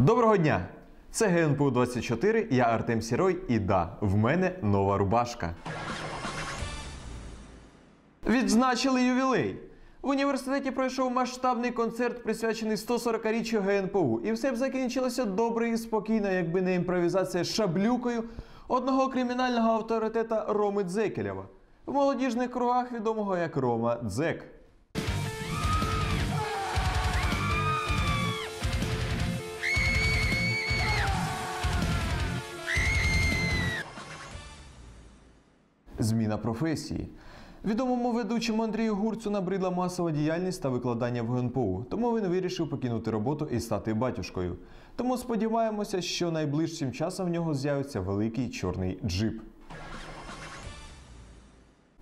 Доброго дня! Це ГНПУ 24, я Артем Сірой, і да, в мене нова рубашка. Відзначили ювілей. В університеті пройшов масштабний концерт, присвячений 140-річчю ГНПУ. І все б закінчилося добре і спокійно, якби не імпровізація шаблюкою одного кримінального авторитета Роми Дзекелєва. В молодіжних кругах відомого як Рома Дзек. Зміна професії. Відомому ведучому Андрію Гурцю набридла масова діяльність та викладання в ГНПУ, тому він вирішив покинути роботу і стати батюшкою. Тому сподіваємося, що найближчим часом в нього з'явиться великий чорний джип.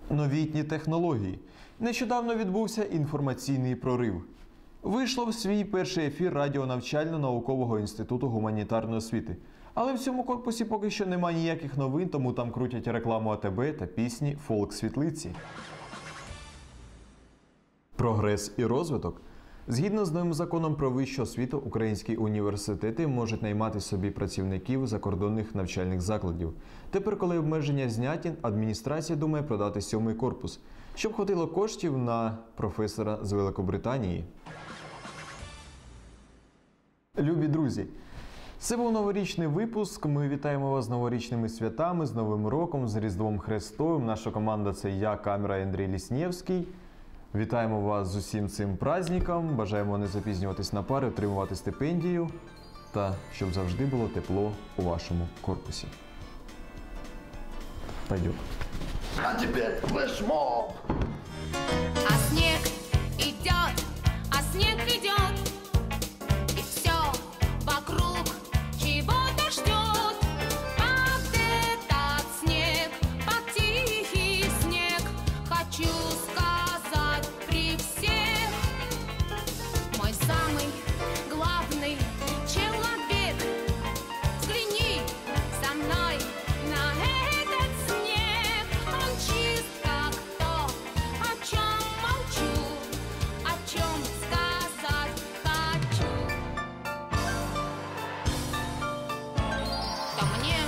Новітні технології. Нещодавно відбувся інформаційний прорив. Вийшло в свій перший ефір радіонавчально-наукового інституту гуманітарної освіти. Але в цьому корпусі поки що немає ніяких новин, тому там крутять рекламу АТБ та пісні Фолк Світлиці. Прогрес і розвиток. Згідно з новим законом про вищу освіту, українські університети можуть наймати собі працівників закордонних навчальних закладів. Тепер, коли обмеження зняті, адміністрація думає продати сьомий корпус, щоб хватило коштів на професора з Великобританії. Любі друзі, це був новорічний випуск. Ми вітаємо вас з новорічними святами, з Новим роком, з Різдвом Христовим. Наша команда це я, камера Андрій Ліснєвський. Вітаємо вас з усім цим праздником. Бажаємо не запізнюватись на пари, отримувати стипендію та щоб завжди було тепло у вашому корпусі. Пойдем. А теперь флешмоб. А снег идет, а снег идет, мне